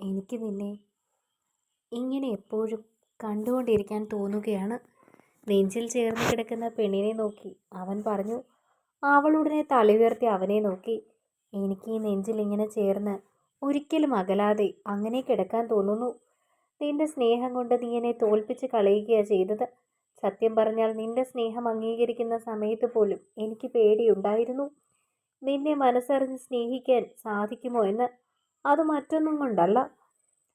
എനിക്ക് നിന്നെ ഇങ്ങനെ എപ്പോഴും കണ്ടുകൊണ്ടിരിക്കാൻ തോന്നുകയാണ്. നെഞ്ചിൽ ചേർന്ന് കിടക്കുന്ന പെണ്ണിനെ നോക്കി അവൻ പറഞ്ഞു അവളുടനെ തലയുയർത്തി അവനെ നോക്കി. എനിക്ക് ഈ നെഞ്ചിൽ ഇങ്ങനെ ചേർന്ന് ഒരിക്കലും അകലാതെ അങ്ങനെ കിടക്കാൻ തോന്നുന്നു. നിന്റെ സ്നേഹം കൊണ്ട് നീ എന്നെ തോൽപ്പിച്ച് കളയുകയാണ് ചെയ്തത്. സത്യം പറഞ്ഞാൽ നിന്റെ സ്നേഹം അംഗീകരിക്കുന്ന സമയത്ത് പോലും എനിക്ക് പേടിയുണ്ടായിരുന്നു. നിന്നെ മനസ്സറിഞ്ഞ് സ്നേഹിക്കാൻ സാധിക്കുമോ എന്ന് അത് മറ്റൊന്നും കൊണ്ടല്ല.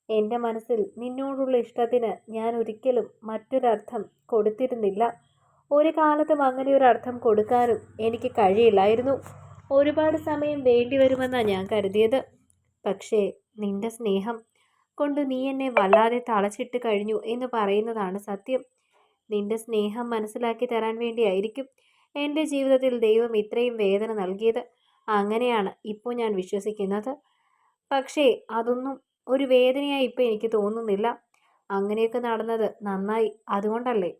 എന്റെ മനസ്സിൽ നിന്നോടുള്ള ഇഷ്ടത്തിന് ഞാൻ ഒരിക്കലും മറ്റൊരർത്ഥം കൊടുത്തിരുന്നില്ല. ഒരു കാലത്തും അങ്ങനെ ഒരു അർത്ഥം കൊടുക്കാനും എനിക്ക് കഴിയില്ലായിരുന്നു. ഒരുപാട് സമയം വേണ്ടി വരുമെന്നാണ് ഞാൻ കരുതിയത്. പക്ഷേ നിന്റെ സ്നേഹം കൊണ്ട് നീ എന്നെ വല്ലാതെ തളച്ചിട്ട് കഴിഞ്ഞു എന്ന് പറയുന്നതാണ് സത്യം. നിന്റെ സ്നേഹം മനസ്സിലാക്കി തരാൻ വേണ്ടിയായിരിക്കും എന്റെ ജീവിതത്തിൽ ദൈവം ഇത്രയും വേദന നൽകിയത്. അങ്ങനെയാണ് ഇപ്പോൾ ഞാൻ വിശ്വസിക്കുന്നത്. പക്ഷേ അതൊന്നും ഒരു വേദനയായി ഇപ്പം എനിക്ക് തോന്നുന്നില്ല. അങ്ങനെയൊക്കെ നടന്നത് നന്നായി അതുകൊണ്ടല്ലേ?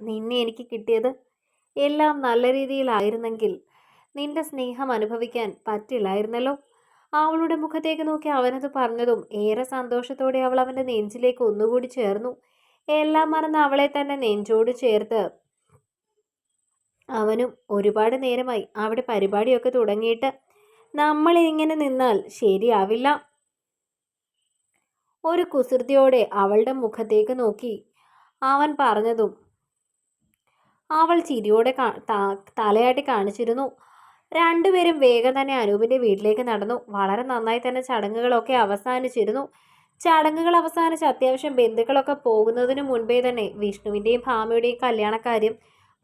നിന്നെ എനിക്ക് കിട്ടിയത് എല്ലാം നല്ല രീതിയിലായിരുന്നെങ്കിൽ നിന്റെ സ്നേഹം അനുഭവിക്കാൻ പറ്റില്ലായിരുന്നല്ലോ. അവളുടെ മുഖത്തേക്ക് നോക്കി അവനത് പറഞ്ഞതും ഏറെ സന്തോഷത്തോടെ അവൾ അവന്റെ നെഞ്ചിലേക്ക് ഒന്നുകൂടി ചേർന്നു. എല്ലാം മറന്ന് അവളെ തന്നെ നെഞ്ചോട് ചേർത്ത് അവനും ഒരുപാട് നേരമായി അവിടെ പരിപാടിയൊക്കെ തുടങ്ങിയിട്ട് നമ്മൾ ഇങ്ങനെ നിന്നാൽ ശരിയാവില്ല. ഒരു കുസൃതിയോടെ അവളുടെ മുഖത്തേക്ക് നോക്കി. അവൻ പറഞ്ഞതും അവൾ ചിരിയോടെ തലയാട്ടി കാണിച്ചിരുന്നു. രണ്ടുപേരും വേഗം തന്നെ അനൂപിന്റെ വീട്ടിലേക്ക് നടന്നു. വളരെ നന്നായി തന്നെ ചടങ്ങുകളൊക്കെ അവസാനിച്ചിരുന്നു. ചടങ്ങുകൾ അവസാനിച്ച് അത്യാവശ്യം ബന്ധുക്കളൊക്കെ പോകുന്നതിന് മുൻപേ തന്നെ വിഷ്ണുവിന്റെയും ഭാമയുടെയും കല്യാണക്കാര്യം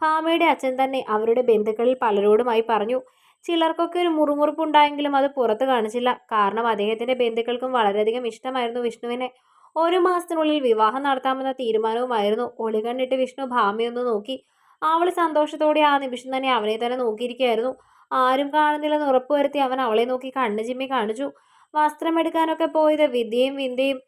ഭാമയുടെ അച്ഛൻ തന്നെ അവരുടെ ബന്ധുക്കളിൽ പലരോടുമായി പറഞ്ഞു. ചിലർക്കൊക്കെ ഒരു മുറുമുറുപ്പ് ഉണ്ടായെങ്കിലും അത് പുറത്ത് കാണിച്ചില്ല. കാരണം അദ്ദേഹത്തിന്റെ ബന്ധുക്കൾക്കും വളരെയധികം ഇഷ്ടമായിരുന്നു വിഷ്ണുവിനെ. ഒരു മാസത്തിനുള്ളിൽ വിവാഹം നടത്താമെന്ന തീരുമാനവുമായിരുന്നു. ഒളികണ്ണിട്ട് വിഷ്ണു ഭാമിയൊന്ന് നോക്കി. അവൾ സന്തോഷത്തോടെ ആ നിമിഷം തന്നെ അവനെ തന്നെ നോക്കിയിരിക്കുകയായിരുന്നു. ആരും കാണുന്നില്ലെന്ന് ഉറപ്പുവരുത്തി അവൻ അവളെ നോക്കി കണ്ണു ചിമ്മി കാണിച്ചു. വസ്ത്രമെടുക്കാനൊക്കെ പോയത് വിദ്യയും വിന്ദയും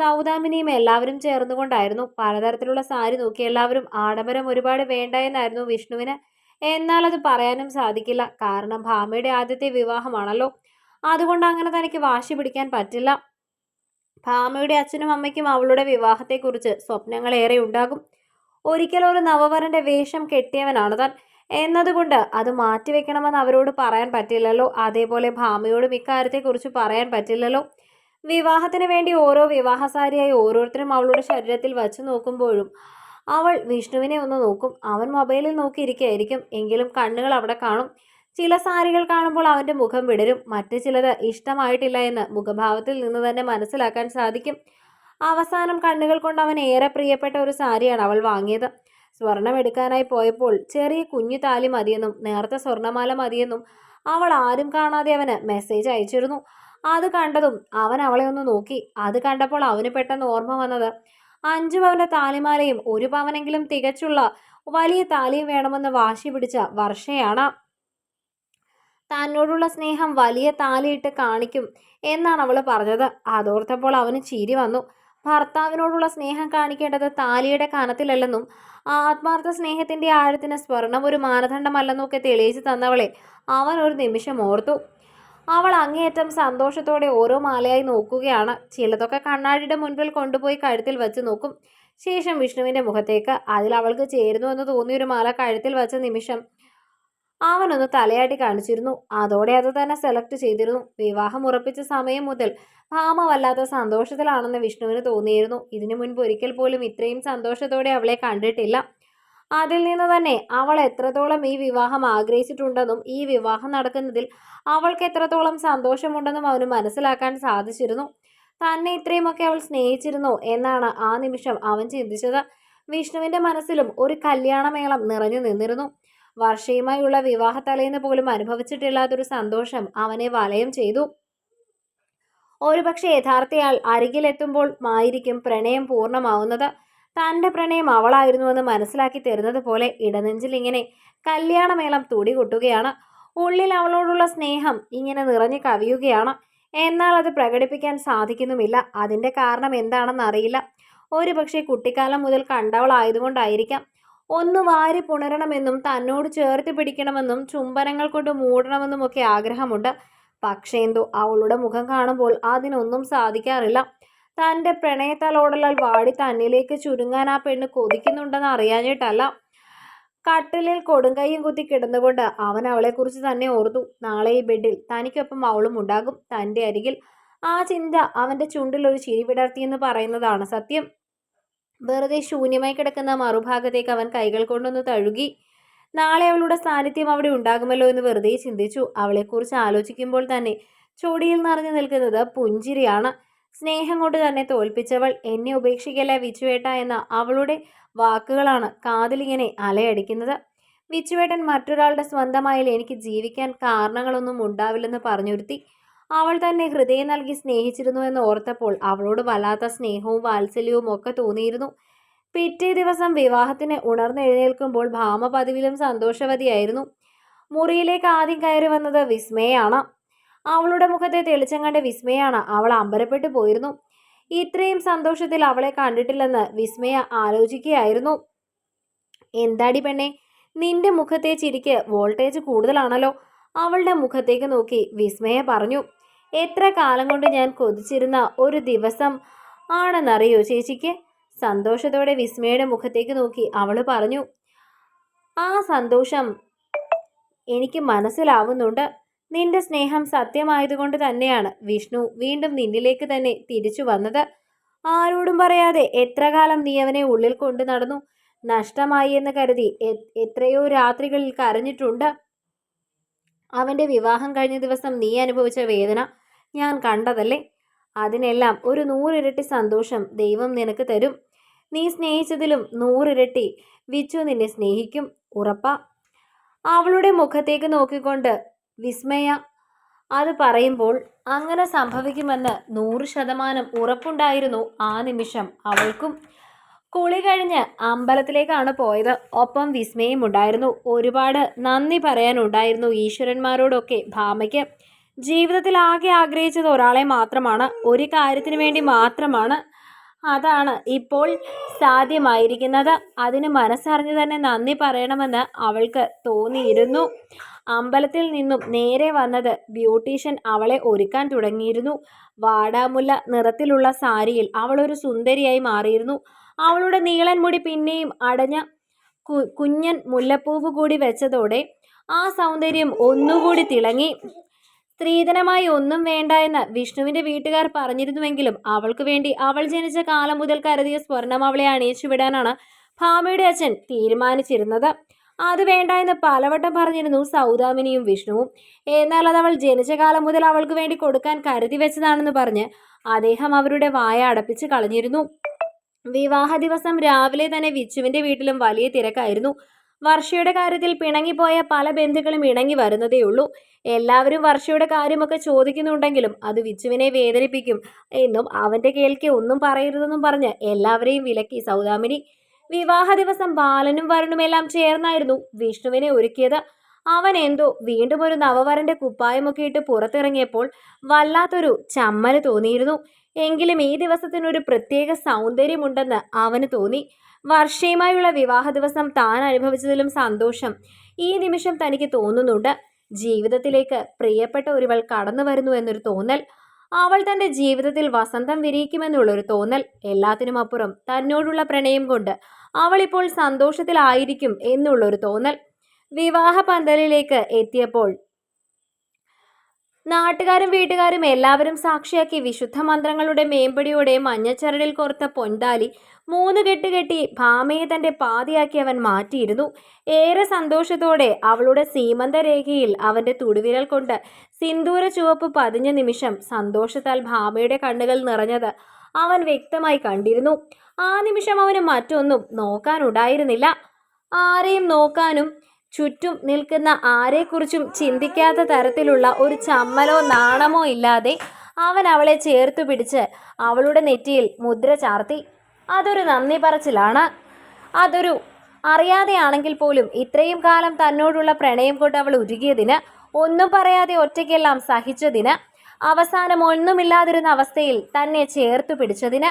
സൗദാമിനിയും എല്ലാവരും ചേർന്നുകൊണ്ടായിരുന്നു. പലതരത്തിലുള്ള സാരി നോക്കി എല്ലാവരും ആഡംബരം ഒരുപാട് വേണ്ട എന്നായിരുന്നു വിഷ്ണുവിന്. എന്നാൽ അത് പറയാനും സാധിക്കില്ല. കാരണം ഭാമയുടെ ആദ്യത്തെ വിവാഹമാണല്ലോ. അതുകൊണ്ട് അങ്ങനെ തനിക്ക് വാശി പിടിക്കാൻ പറ്റില്ല. ഭാമയുടെ അച്ഛനും അമ്മയ്ക്കും അവളുടെ വിവാഹത്തെക്കുറിച്ച് സ്വപ്നങ്ങളേറെ ഉണ്ടാകും. ഒരിക്കലും ഒരു നവവരന്റെ വേഷം കെട്ടിയവനാണ് താൻ. എന്നതുകൊണ്ട് അത് മാറ്റിവെക്കണമെന്ന് അവരോട് പറയാൻ പറ്റില്ലല്ലോ. അതേപോലെ ഭാമയോടും ഇക്കാര്യത്തെക്കുറിച്ച് പറയാൻ പറ്റില്ലല്ലോ. വിവാഹത്തിന് വേണ്ടി ഓരോ വിവാഹസാരിയായി ഓരോരുത്തരും അവളുടെ ശരീരത്തിൽ വച്ചു നോക്കുമ്പോഴും അവൾ വിഷ്ണുവിനെ ഒന്ന് നോക്കും. അവൻ മൊബൈലിൽ നോക്കിയിരിക്കുകയായിരിക്കും. എങ്കിലും കണ്ണുകൾ അവിടെ കാണും. ചില സാരികൾ കാണുമ്പോൾ അവന്റെ മുഖം വിടരും. മറ്റു ചിലത് ഇഷ്ടമായിട്ടില്ല എന്ന് മുഖഭാവത്തിൽ നിന്ന് തന്നെ മനസ്സിലാക്കാൻ സാധിക്കും. അവസാനം കണ്ണുകൾ കൊണ്ട് അവൻ ഏറെ പ്രിയപ്പെട്ട ഒരു സാരിയാണ് അവൾ വാങ്ങിയത്. സ്വർണം എടുക്കാനായി പോയപ്പോൾ ചെറിയ കുഞ്ഞു താലി മതിയെന്നും നേർത്ത സ്വർണമാല മതിയെന്നും അവൾ ആരും കാണാതെ അവന് മെസ്സേജ് അയച്ചിരുന്നു. അത് കണ്ടതും അവൻ അവളെ ഒന്ന് നോക്കി. അത് കണ്ടപ്പോൾ അവന് പെട്ടെന്ന് ഓർമ്മ വന്നത് അഞ്ചു പവന്റെ താലിമാലയും ഒരു പവനെങ്കിലും തികച്ചുള്ള വലിയ താലിയും വേണമെന്ന് വാശി പിടിച്ച വർഷയാണ്. തന്നോടുള്ള സ്നേഹം വലിയ താലിയിട്ട് കാണിക്കും എന്നാണ് അവൾ പറഞ്ഞത്. അതോർത്തപ്പോൾ അവന് ചിരി വന്നു. ഭർത്താവിനോടുള്ള സ്നേഹം കാണിക്കേണ്ടത് താലിയുടെ കനത്തിലല്ലെന്നും ആത്മാർത്ഥ സ്നേഹത്തിന്റെ ആഴത്തിന് സ്വർണം ഒരു മാനദണ്ഡമല്ലെന്നൊക്കെ തെളിയിച്ചു തന്നവളെ അവൻ ഒരു നിമിഷം ഓർത്തു. അവൾ അങ്ങേയറ്റം സന്തോഷത്തോടെ ഓരോ മാലയായി നോക്കുകയാണ്. ചിലതൊക്കെ കണ്ണാടിയുടെ മുൻപിൽ കൊണ്ടുപോയി കഴുത്തിൽ വെച്ച് നോക്കും. ശേഷം വിഷ്ണുവിന്റെ മുഖത്തേക്ക് അതിൽ അവൾക്ക് ചേരുന്നു എന്ന് തോന്നിയൊരു മാല കഴുത്തിൽ വെച്ച നിമിഷം അവനൊന്ന് തലയാട്ടി കാണിച്ചിരുന്നു. അതോടെ അത് തന്നെ സെലക്ട് ചെയ്തിരുന്നു. വിവാഹം ഉറപ്പിച്ച സമയം മുതൽ ഭാമ വല്ലാത്ത സന്തോഷത്തിലാണെന്ന് വിഷ്ണുവിന് തോന്നിയിരുന്നു. ഇതിനു മുൻപ് ഒരിക്കൽ പോലും ഇത്രയും സന്തോഷത്തോടെ അവളെ കണ്ടിട്ടില്ല. അതിൽ നിന്ന് തന്നെ അവൾ എത്രത്തോളം ഈ വിവാഹം ആഗ്രഹിച്ചിട്ടുണ്ടെന്നും ഈ വിവാഹം നടക്കുന്നതിൽ അവൾക്ക് എത്രത്തോളം സന്തോഷമുണ്ടെന്നും അവന് മനസ്സിലാക്കാൻ സാധിച്ചിരുന്നു. തന്നെ ഇത്രയുമൊക്കെ അവൾ സ്നേഹിച്ചിരുന്നു എന്നാണ് ആ നിമിഷം അവൻ ചിന്തിച്ചത്. വിഷ്ണുവിന്റെ മനസ്സിലും ഒരു കല്യാണമേളം നിറഞ്ഞു നിന്നിരുന്നു. വർഷയുമായുള്ള വിവാഹ തലേന്ന് പോലും അനുഭവിച്ചിട്ടില്ലാത്തൊരു സന്തോഷം അവനെ വലയം ചെയ്തു. ഒരുപക്ഷെ യഥാർത്ഥയാൾ അരികിലെത്തുമ്പോൾ ആയിരിക്കും പ്രണയം പൂർണമാവുന്നത്. തന്റെ പ്രണയം അവളായിരുന്നുവെന്ന് മനസ്സിലാക്കി തരുന്നത് പോലെ ഇടനെഞ്ചിൽ ഇങ്ങനെ കല്യാണമേളം തുടി കൊട്ടുകയാണ്. ഉള്ളിൽ അവളോടുള്ള സ്നേഹം ഇങ്ങനെ നിറഞ്ഞു കവിയുകയാണ്. എന്നാൽ അത് പ്രകടിപ്പിക്കാൻ സാധിക്കുന്നുമില്ല. അതിന്റെ കാരണം എന്താണെന്ന് അറിയില്ല. ഒരുപക്ഷെ കുട്ടിക്കാലം മുതൽ കണ്ടവളായതുകൊണ്ടായിരിക്കാം. ഒന്ന് വാരി പുണരണമെന്നും തന്നോട് ചേർത്ത് പിടിക്കണമെന്നും ചുംബനങ്ങൾ കൊണ്ട് മൂടണമെന്നും ഒക്കെ ആഗ്രഹമുണ്ട്. പക്ഷേ എന്തോ അവളുടെ മുഖം കാണുമ്പോൾ അതിനൊന്നും സാധിക്കാറില്ല. തന്റെ പ്രണയത്തലോടലാൽ വാടി തന്നിലേക്ക് ചുരുങ്ങാൻ ആ പെണ്ണ് കൊതിക്കുന്നുണ്ടെന്ന് അറിയാഞ്ഞിട്ടല്ല. കട്ടിലിൽ കൊടുങ്കൈയും കുത്തി കിടന്നുകൊണ്ട് അവൻ അവളെക്കുറിച്ച് തന്നെ ഓർത്തു. നാളെ ഈ ബെഡിൽ തനിക്കൊപ്പം അവളും ഉണ്ടാകും. തന്റെ അരികിൽ ആ ചിന്ത അവന്റെ ചുണ്ടിൽ ഒരു ചിരി വിടർത്തിയെന്ന് പറയുന്നതാണ് സത്യം. വെറുതെ ശൂന്യമായി കിടക്കുന്ന മറുഭാഗത്തേക്ക് അവൻ കൈകൾ കൊണ്ടൊന്ന് തഴുകി നാളെ അവളുടെ സാന്നിധ്യം അവിടെ ഉണ്ടാകുമല്ലോ എന്ന് വെറുതെ ചിന്തിച്ചു. അവളെക്കുറിച്ച് ആലോചിക്കുമ്പോൾ തന്നെ ചൊടിയിൽ നിറഞ്ഞു നിൽക്കുന്നത് പുഞ്ചിരിയാണ്. സ്നേഹം കൊണ്ട് തന്നെ തോൽപ്പിച്ചവൾ എന്നെ ഉപേക്ഷിക്കല്ല വിച്ചുവേട്ട എന്ന അവളുടെ വാക്കുകളാണ് കാതിലിങ്ങനെ അലയടിക്കുന്നത്. വിച്ചുവേട്ടൻ മറ്റൊരാളുടെ സ്വന്തമായാൽ എനിക്ക് ജീവിക്കാൻ കാരണങ്ങളൊന്നും ഉണ്ടാവില്ലെന്ന് പറഞ്ഞുരുത്തി. അവൾ തന്നെ ഹൃദയം നൽകി സ്നേഹിച്ചിരുന്നു എന്ന് ഓർത്തപ്പോൾ അവളോട് വല്ലാത്ത സ്നേഹവും വാത്സല്യവും ഒക്കെ തോന്നിയിരുന്നു. പിറ്റേ ദിവസം വിവാഹത്തിന് ഉണർന്നെഴുന്നേൽക്കുമ്പോൾ ഭാമ പതിവിലും സന്തോഷവതിയായിരുന്നു. മുറിയിലേക്ക് ആദ്യം കയറി വന്നത് വിസ്മയാണ് അവളുടെ മുഖത്തെ തെളിച്ചം കണ്ട വിസ്മയാണ് അവൾ അമ്പരപ്പെട്ടു പോയിരുന്നു. ഇത്രയും സന്തോഷത്തിൽ അവളെ കണ്ടിട്ടില്ലെന്ന് വിസ്മയ ആലോചിക്കുകയായിരുന്നു. എന്താടി പെണ്ണെ നിന്റെ മുഖത്തെ ചിരിക്ക് വോൾട്ടേജ് കൂടുതലാണല്ലോ. അവളുടെ മുഖത്തേക്ക് നോക്കി വിസ്മയ പറഞ്ഞു എത്ര കാലം കൊണ്ട് ഞാൻ കൊതിച്ചിരുന്ന ഒരു ദിവസം ആണെന്നറിയോ ചേച്ചിക്ക്? സന്തോഷത്തോടെ വിസ്മയുടെ മുഖത്തേക്ക് നോക്കി അവൾ പറഞ്ഞു ആ സന്തോഷം എനിക്ക് മനസ്സിലാവുന്നുണ്ട്. നിന്റെ സ്നേഹം സത്യമായതുകൊണ്ട് തന്നെയാണ് വിഷ്ണു വീണ്ടും നിന്നിലേക്ക് തന്നെ തിരിച്ചു വന്നത്. ആരോടും പറയാതെ എത്ര കാലം നീ അവനെ ഉള്ളിൽ കൊണ്ടു നടന്നു? നഷ്ടമായി എന്ന് കരുതി എത്രയോ രാത്രികളിൽ കരഞ്ഞിട്ടുണ്ട്. അവന്റെ വിവാഹം കഴിഞ്ഞ ദിവസം നീ അനുഭവിച്ച വേദന ഞാൻ കണ്ടതല്ലേ? അതിനെല്ലാം ഒരു നൂറിരട്ടി സന്തോഷം ദൈവം നിനക്ക് തരും. നീ സ്നേഹിച്ചതിലും നൂറിരട്ടി വിച്ചു നിന്നെ സ്നേഹിക്കും. ഉറപ്പ. അവളുടെ മുഖത്തേക്ക് നോക്കിക്കൊണ്ട് വിസ്മയ. അത് പറയുമ്പോൾ അങ്ങനെ സംഭവിക്കുമെന്ന് നൂറ് ശതമാനം ഉറപ്പുണ്ടായിരുന്നു ആ നിമിഷം. അവൾക്കും കുളി കഴിഞ്ഞ് അമ്പലത്തിലേക്കാണ് പോയത്. ഒപ്പം വിസ്മയും ഉണ്ടായിരുന്നു. ഒരുപാട് നന്ദി പറയാനുണ്ടായിരുന്നു ഈശ്വരന്മാരോടൊക്കെ. ഭാമയ്ക്ക് ജീവിതത്തിൽ ആകെ ആഗ്രഹിച്ചത് ഒരാളെ മാത്രമാണ്. ഒരു കാര്യത്തിന് വേണ്ടി മാത്രമാണ്. അതാണ് ഇപ്പോൾ സാധ്യമായിരിക്കുന്നത്. അതിന് മനസ്സറിഞ്ഞു തന്നെ നന്ദി പറയണമെന്ന് അവൾക്ക് തോന്നിയിരുന്നു. അമ്പലത്തിൽ നിന്നും നേരെ വന്നത് ബ്യൂട്ടീഷ്യൻ അവളെ ഒരുക്കാൻ തുടങ്ങിയിരുന്നു. വാടാമുല്ല നിറത്തിലുള്ള സാരിയിൽ അവളൊരു സുന്ദരിയായി മാറിയിരുന്നു. അവളുടെ നീളൻ മുടി പിന്നെയും അടഞ്ഞ കുഞ്ഞൻ മുല്ലപ്പൂവ് കൂടി വെച്ചതോടെ ആ സൗന്ദര്യം ഒന്നുകൂടി തിളങ്ങി. സ്ത്രീധനമായി ഒന്നും വേണ്ട എന്ന് വിഷ്ണുവിന്റെ വീട്ടുകാർ പറഞ്ഞിരുന്നുവെങ്കിലും അവൾക്ക് വേണ്ടി അവൾ ജനിച്ച കാലം മുതൽ കരുതിയ സ്വർണം അവളെ അണിയിച്ചു വിടാനാണ് ഭാമയുടെ അച്ഛൻ തീരുമാനിച്ചിരുന്നത്. അത് വേണ്ട എന്ന് പലവട്ടം പറഞ്ഞിരുന്നു സൗദാമിനിയും വിഷ്ണുവും. എന്നാൽ അത് അവൾ ജനിച്ച കാലം മുതൽ അവൾക്ക് വേണ്ടി കൊടുക്കാൻ കരുതി വെച്ചതാണെന്ന് പറഞ്ഞ് അദ്ദേഹം അവരുടെ വായ അടപ്പിച്ച് കളഞ്ഞിരുന്നു. വിവാഹ ദിവസം രാവിലെ തന്നെ വിച്ചുവിന്റെ വീട്ടിലും വലിയ തിരക്കായിരുന്നു. വർഷയുടെ കാര്യത്തിൽ പിണങ്ങിപ്പോയ പല ബന്ധുക്കളും ഇണങ്ങി വരുന്നതേയുള്ളൂ. എല്ലാവരും വർഷയുടെ കാര്യമൊക്കെ ചോദിക്കുന്നുണ്ടെങ്കിലും അത് വിച്ചുവിനെ വേദനിപ്പിക്കും എന്നും അവന്റെ കേൾക്കെ ഒന്നും പറയരുതെന്നും പറഞ്ഞ് എല്ലാവരെയും വിലക്കി. സൗദാമിനി വിവാഹ ദിവസം ബാലനും വരുണുമെല്ലാം ചേർന്നായിരുന്നു വിഷ്ണുവിനെ ഒരുക്കിയത്. അവൻ എന്തോ വീണ്ടും ഒരു നവവരന്റെ കുപ്പായമൊക്കെ ഇട്ട് പുറത്തിറങ്ങിയപ്പോൾ വല്ലാത്തൊരു ചമ്മൽ തോന്നിയിരുന്നു. എങ്കിലും ഈ ദിവസത്തിനൊരു പ്രത്യേക സൗന്ദര്യമുണ്ടെന്ന് അവന് തോന്നി. വർഷയുമായുള്ള വിവാഹ ദിവസം താൻ അനുഭവിച്ചതിലും സന്തോഷം. ഈ നിമിഷം തനിക്ക് തോന്നുന്നുണ്ട് ജീവിതത്തിലേക്ക് പ്രിയപ്പെട്ട ഒരുവൾ കടന്നു വരുന്നു എന്നൊരു തോന്നൽ അവൾ തന്റെ ജീവിതത്തിൽ വസന്തം വിരിയിക്കുമെന്നുള്ളൊരു തോന്നൽ എല്ലാത്തിനും അപ്പുറം. തന്നോടുള്ള പ്രണയം കൊണ്ട് അവളിപ്പോൾ സന്തോഷത്തിലായിരിക്കും എന്നുള്ളൊരു തോന്നൽ. വിവാഹ പന്തലിലേക്ക് എത്തിയപ്പോൾ നാട്ടുകാരും വീട്ടുകാരും എല്ലാവരും സാക്ഷിയാക്കി വിശുദ്ധ മന്ത്രങ്ങളുടെ മേമ്പടിയോടെ മഞ്ഞച്ചരടിൽ കോർത്ത പൊൻതാലി മൂന്ന് കെട്ട് കെട്ടി ഭാമയെ തന്റെ പാതിയാക്കി അവൻ മാറ്റിയിരുന്നു. ഏറെ സന്തോഷത്തോടെ അവളുടെ സീമന്ത രേഖയിൽ അവന്റെ തുടുവിരൽ കൊണ്ട് സിന്ദൂര ചുവപ്പ് പതിഞ്ഞ നിമിഷം സന്തോഷത്താൽ ഭാമയുടെ കണ്ണുകൾ നിറഞ്ഞത് അവൻ വ്യക്തമായി കണ്ടിരുന്നു. ആ നിമിഷം അവന് മറ്റൊന്നും നോക്കാനുണ്ടായിരുന്നില്ല. ആരെയും നോക്കാനും ചുറ്റും നിൽക്കുന്ന ആരെക്കുറിച്ചും ചിന്തിക്കാത്ത തരത്തിലുള്ള ഒരു ചമ്മലോ നാണമോ ഇല്ലാതെ അവൻ അവളെ ചേർത്തു പിടിച്ച് അവളുടെ നെറ്റിയിൽ മുദ്ര ചാർത്തി അതൊരു നന്ദി പറച്ചിലാണ്. അതൊരു അറിയാതെയാണെങ്കിൽ പോലും ഇത്രയും കാലം തന്നോടുള്ള പ്രണയം കൊണ്ട് അവൾ ഉരുകിയതിന് ഒന്നും പറയാതെ ഒറ്റയ്ക്കെല്ലാം സഹിച്ചതിന് അവസാനം ഒന്നുമില്ലാതിരുന്ന അവസ്ഥയിൽ തന്നെ ചേർത്തു പിടിച്ചതിന്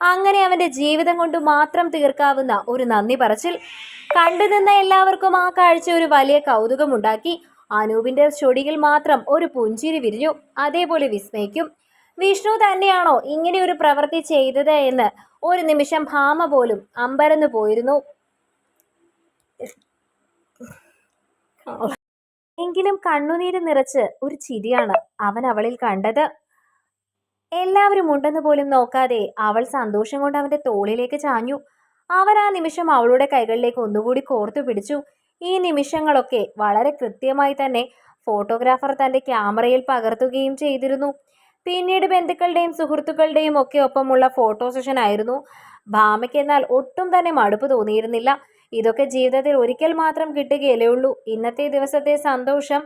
അങ്ങനെ അവന്റെ ജീവിതം കൊണ്ട് മാത്രം തീർക്കാവുന്ന ഒരു നന്ദി പറച്ചിൽ കണ്ടു നിന്ന എല്ലാവർക്കും ആ കാഴ്ച ഒരു വലിയ കൗതുകമുണ്ടാക്കി. അനൂപിന്റെ ചൊടിയിൽ മാത്രം ഒരു പുഞ്ചിരി വിരിഞ്ഞു. അതേപോലെ വിസ്മയിക്കും. വിഷ്ണു തന്നെയാണോ ഇങ്ങനെ ഒരു പ്രവൃത്തി ചെയ്തത് എന്ന് ഒരു നിമിഷം ഭാമ പോലും അമ്പരന്നു പോയിരുന്നു. എങ്കിലും കണ്ണുനീര് നിറച്ച് ഒരു ചിരിയാണ് അവൻ അവളിൽ കണ്ടത്. എല്ലാവരും ഉണ്ടെന്ന് പോലും നോക്കാതെ അവൾ സന്തോഷം കൊണ്ട് അവന്റെ തോളിലേക്ക് ചാഞ്ഞു. അവൻ ആ നിമിഷം അവളുടെ കൈകളിലേക്ക് ഒന്നുകൂടി കോർത്തു പിടിച്ചു. ഈ നിമിഷങ്ങളൊക്കെ വളരെ കൃത്യമായി തന്നെ ഫോട്ടോഗ്രാഫർ തന്റെ ക്യാമറയിൽ പകർത്തുകയും ചെയ്തിരുന്നു. പിന്നീട് ബന്ധുക്കളുടെയും സുഹൃത്തുക്കളുടെയും ഒക്കെ ഒപ്പമുള്ള ഫോട്ടോ സെഷൻ ആയിരുന്നു. ഭാമയ്ക്ക് എന്നാൽ ഒട്ടും തന്നെ മടുപ്പ് തോന്നിയിരുന്നില്ല. ഇതൊക്കെ ജീവിതത്തിൽ ഒരിക്കൽ മാത്രം കിട്ടുകയല്ലേ ഉള്ളൂ. ഇന്നത്തെ ദിവസത്തെ സന്തോഷം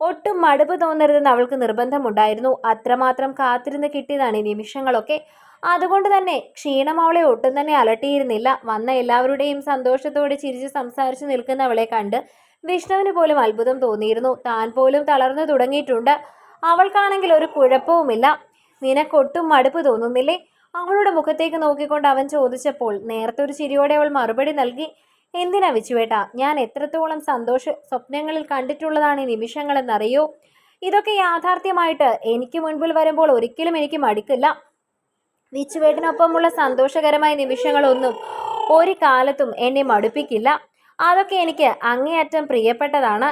ഒട്ടും മടുപ്പ് തോന്നരുതെന്ന് അവൾക്ക് നിർബന്ധമുണ്ടായിരുന്നു. അത്രമാത്രം കാത്തിരുന്ന് കിട്ടിയതാണ് ഈ നിമിഷങ്ങളൊക്കെ. അതുകൊണ്ട് തന്നെ ക്ഷീണം അവളെ ഒട്ടും തന്നെ അലട്ടിയിരുന്നില്ല. വന്ന എല്ലാവരുടെയും സന്തോഷത്തോടെ ചിരിച്ച് സംസാരിച്ചു നിൽക്കുന്നവളെ കണ്ട് വിഷ്ണുവിന് പോലും അത്ഭുതം തോന്നിയിരുന്നു. താൻ പോലും തളർന്നു തുടങ്ങിയിട്ടുണ്ട്. അവൾക്കാണെങ്കിൽ ഒരു കുഴപ്പവുമില്ല. നിനക്കൊട്ടും മടുപ്പ് തോന്നുന്നില്ലേ? അവളുടെ മുഖത്തേക്ക് നോക്കിക്കൊണ്ട് അവൻ ചോദിച്ചപ്പോൾ നേരത്തെ ഒരു ചിരിയോടെ അവൾ മറുപടി നൽകി. എന്തിനാ വിച്ചുവേട്ട ഞാൻ എത്രത്തോളം സന്തോഷ സ്വപ്നങ്ങളിൽ കണ്ടിട്ടുള്ളതാണ് ഈ നിമിഷങ്ങളെന്നറിയോ? ഇതൊക്കെ യാഥാർത്ഥ്യമായിട്ട് എനിക്ക് മുൻപിൽ വരുമ്പോൾ ഒരിക്കലും എനിക്ക് മടിക്കില്ല. വിച്ചുവേട്ടനൊപ്പമുള്ള സന്തോഷകരമായ നിമിഷങ്ങളൊന്നും ഒരു കാലത്തും എന്നെ മടുപ്പിക്കില്ല. അതൊക്കെ എനിക്ക് അങ്ങേയറ്റം പ്രിയപ്പെട്ടതാണ്.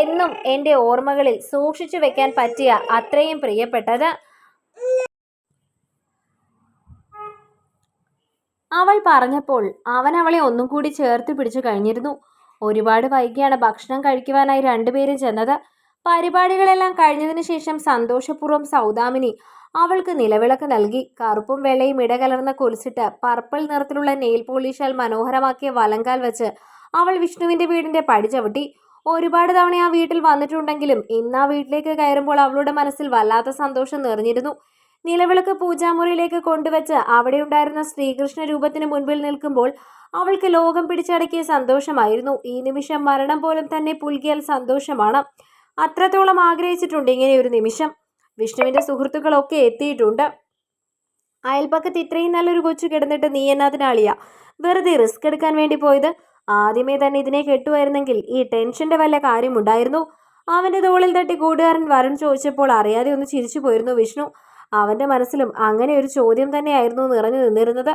എന്നും എന്റെ ഓർമ്മകളിൽ സൂക്ഷിച്ചു വെക്കാൻ പറ്റിയ അത്രയും പ്രിയപ്പെട്ടത്. അവൾ പറഞ്ഞപ്പോൾ അവൻ അവളെ ഒന്നും കൂടി ചേർത്ത് പിടിച്ചു കഴിഞ്ഞിരുന്നു. ഒരുപാട് വൈകിയാണ് ഭക്ഷണം കഴിക്കുവാനായി രണ്ടുപേരും ചെന്നത്. പരിപാടികളെല്ലാം കഴിഞ്ഞതിന് ശേഷം സന്തോഷപൂർവം സൗദാമിനി അവൾക്ക് നിലവിളക്ക് നൽകി. കറുപ്പും വെള്ളയും ഇടകലർന്ന കൊലുസിട്ട് പർപ്പിൾ നിറത്തിലുള്ള നെയിൽ പോളിഷാൽ മനോഹരമാക്കിയ വലങ്കാൽ വെച്ച് അവൾ വിഷ്ണുവിന്റെ വീടിന്റെ പടി ചവിട്ടി. ഒരുപാട് തവണ ആ വീട്ടിൽ വന്നിട്ടുണ്ടെങ്കിലും ഇന്ന് ആ വീട്ടിലേക്ക് കയറുമ്പോൾ അവളുടെ മനസ്സിൽ വല്ലാത്ത സന്തോഷം നിറഞ്ഞിരുന്നു. നിലവിളക്ക് പൂജാമുറിയിലേക്ക് കൊണ്ടുവച്ച് അവിടെയുണ്ടായിരുന്ന ശ്രീകൃഷ്ണ രൂപത്തിന് മുൻപിൽ നിൽക്കുമ്പോൾ അവൾക്ക് ലോകം പിടിച്ചടക്കിയ സന്തോഷമായിരുന്നു. ഈ നിമിഷം മരണം പോലും തന്നെ പുൽകിയാൽ സന്തോഷമാണ്. അത്രത്തോളം ആഗ്രഹിച്ചിട്ടുണ്ട് ഇങ്ങനെ ഒരു നിമിഷം. വിഷ്ണുവിന്റെ സുഹൃത്തുക്കളൊക്കെ എത്തിയിട്ടുണ്ട്. അയൽപ്പക്കത്ത് ഇത്രയും നല്ലൊരു കൊച്ചു കിടന്നിട്ട് നീ എന്നതിനാളിയാ വെറുതെ റിസ്ക് എടുക്കാൻ വേണ്ടി പോയത്? ആദ്യമേ തന്നെ ഇതിനെ കെട്ടുമായിരുന്നെങ്കിൽ ഈ ടെൻഷന്റെ വല്ല കാര്യമുണ്ടായിരുന്നു? അവന്റെ തോളിൽ തട്ടി കൂട്ടുകാരൻ വരുൺ ചോദിച്ചപ്പോൾ അറിയാതെ ഒന്ന് ചിരിച്ചു പോയിരുന്നു വിഷ്ണു. അവന്റെ മനസ്സിലും അങ്ങനെ ഒരു ചോദ്യം തന്നെയായിരുന്നു നിറഞ്ഞു നിന്നിരുന്നത്.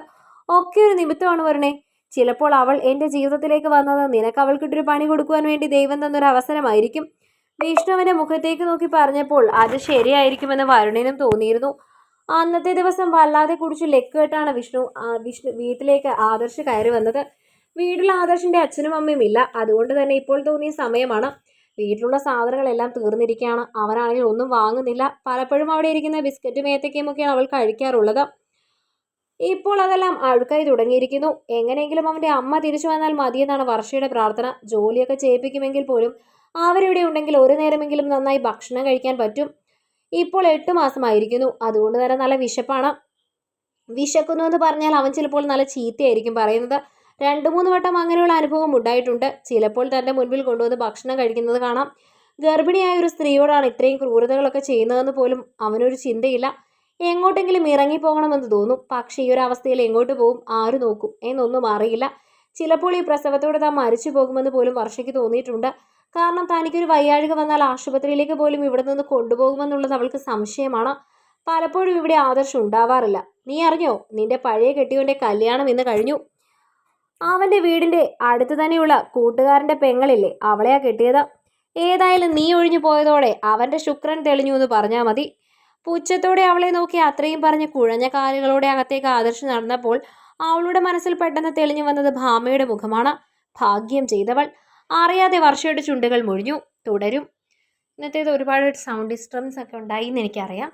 ഒക്കെ ഒരു നിമിത്തമാണ് വരണേ. ചിലപ്പോൾ അവൾ എന്റെ ജീവിതത്തിലേക്ക് വന്നത് നിനക്ക് അവൾക്കിട്ടൊരു പണി കൊടുക്കുവാൻ വേണ്ടി ദൈവം തന്നൊരു അവസരമായിരിക്കും. വിഷ്ണുവിന്റെ മുഖത്തേക്ക് നോക്കി പറഞ്ഞപ്പോൾ അത് ശരിയായിരിക്കുമെന്ന് വരുണിനും തോന്നിയിരുന്നു. അന്നത്തെ ദിവസം വല്ലാതെ കുടിച്ച് ലെക്കേട്ടാണ് വിഷ്ണു വിഷ്ണു വീട്ടിലേക്ക് ആദർശ് കയറി വന്നത്. വീട്ടിൽ ആദർശിന്റെ അച്ഛനും അമ്മയും ഇല്ല. അതുകൊണ്ട് തന്നെ ഇപ്പോൾ തോന്നിയ സമയമാണ്. വീട്ടിലുള്ള സാധനങ്ങളെല്ലാം തീർന്നിരിക്കുകയാണ്. അവനാണെങ്കിൽ ഒന്നും വാങ്ങുന്നില്ല. പലപ്പോഴും അവിടെ ഇരിക്കുന്ന ബിസ്ക്കറ്റും ഏത്തക്കയും ഒക്കെയാണ് അവൾ കഴിക്കാറുള്ളത്. ഇപ്പോൾ അതെല്ലാം അഴുക്കായി തുടങ്ങിയിരിക്കുന്നു. എങ്ങനെയെങ്കിലും അവന്റെ അമ്മ തിരിച്ചു വന്നാൽ മതിയെന്നാണ് വർഷയുടെ പ്രാർത്ഥന. ജോലിയൊക്കെ ചെയ്യിപ്പിക്കുമെങ്കിൽ പോലും അവരിവിടെ ഉണ്ടെങ്കിൽ ഒരു നേരമെങ്കിലും നന്നായി ഭക്ഷണം കഴിക്കാൻ പറ്റും. ഇപ്പോൾ എട്ട് മാസമായിരിക്കുന്നു. അതുകൊണ്ട് തന്നെ നല്ല വിശപ്പാണ്. വിശക്കുന്നു എന്ന് പറഞ്ഞാൽ അവൻ ചിലപ്പോൾ നല്ല ചീത്തയായിരിക്കും പറയുന്നത്. രണ്ട് മൂന്ന് വട്ടം അങ്ങനെയുള്ള അനുഭവം ഉണ്ടായിട്ടുണ്ട്. ചിലപ്പോൾ തന്റെ മുൻപിൽ കൊണ്ടുവന്ന് ഭക്ഷണം കഴിക്കുന്നത് കാണാം. ഗർഭിണിയായ ഒരു സ്ത്രീയോടാണ് ഇത്രയും ക്രൂരതകളൊക്കെ ചെയ്യുന്നതെന്ന് പോലും അവനൊരു ചിന്തയില്ല. എങ്ങോട്ടെങ്കിലും ഇറങ്ങിപ്പോകണമെന്ന് തോന്നും. പക്ഷേ ഈ ഒരു അവസ്ഥയിൽ എങ്ങോട്ട് പോകും ആര് നോക്കും? എന്നൊന്നും അറിയില്ല. ചിലപ്പോൾ ഈ പ്രസവത്തോടെ താൻ മരിച്ചു പോകുമെന്ന് പോലും വർഷയ്ക്ക് തോന്നിയിട്ടുണ്ട്. കാരണം തനിക്കൊരു വയ്യാഴിക വന്നാൽ ആശുപത്രിയിലേക്ക് പോലും ഇവിടെ നിന്ന് കൊണ്ടുപോകുമെന്നുള്ളത് അവൾക്ക് സംശയമാണ്. പലപ്പോഴും ഇവിടെ ആദർശം ഉണ്ടാവാറില്ല. നീ അറിഞ്ഞോ? നിന്റെ പഴയ കെട്ടിയോന്റെ കല്യാണം ഇന്ന് കഴിഞ്ഞു. അവന്റെ വീടിന്റെ അടുത്ത് തന്നെയുള്ള കൂട്ടുകാരന്റെ പെങ്ങളില്ലേ അവളെയാ കെട്ടിയത്. ഏതായാലും നീ ഒഴിഞ്ഞു പോയതോടെ അവന്റെ ശുക്രൻ തെളിഞ്ഞു എന്ന് പറഞ്ഞാൽ മതി. പുച്ഛത്തോടെ അവളെ നോക്കി അത്രയും പറഞ്ഞ് കുഴഞ്ഞ കാലുകളോടെ അകത്തേക്ക് ആദർശ് നടന്നപ്പോൾ അവളുടെ മനസ്സിൽ പെട്ടെന്ന് തെളിഞ്ഞു വന്നത് ഭാമയുടെ മുഖമാണ്. ഭാഗ്യം ചെയ്തവൾ. അറിയാതെ വർഷയുടെ ചുണ്ടുകൾ മുഴിഞ്ഞു. തുടരും. ഇന്നത്തേത് ഒരുപാട് സൗണ്ട് ഡിസ്റ്റർബൻസ് ഒക്കെ ഉണ്ടായി എന്ന് എനിക്കറിയാം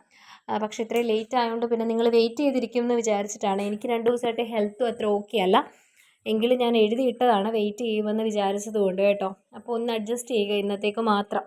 പക്ഷെ ഇത്രയും ലേറ്റ് ആയതുകൊണ്ട് പിന്നെ നിങ്ങൾ വെയിറ്റ് ചെയ്തിരിക്കും എന്ന് വിചാരിച്ചിട്ടാണ്. എനിക്ക് രണ്ട് ദിവസമായിട്ട് ഹെൽത്തും അത്ര ഓക്കെ അല്ല. എങ്കിലും ഞാൻ എഴുതിയിട്ടതാണ് വെയിറ്റ് ചെയ്യുമെന്ന് വിചാരിച്ചത് കൊണ്ട് കേട്ടോ. അപ്പോൾ ഒന്ന് അഡ്ജസ്റ്റ് ചെയ്യുക ഇന്നത്തേക്ക് മാത്രം.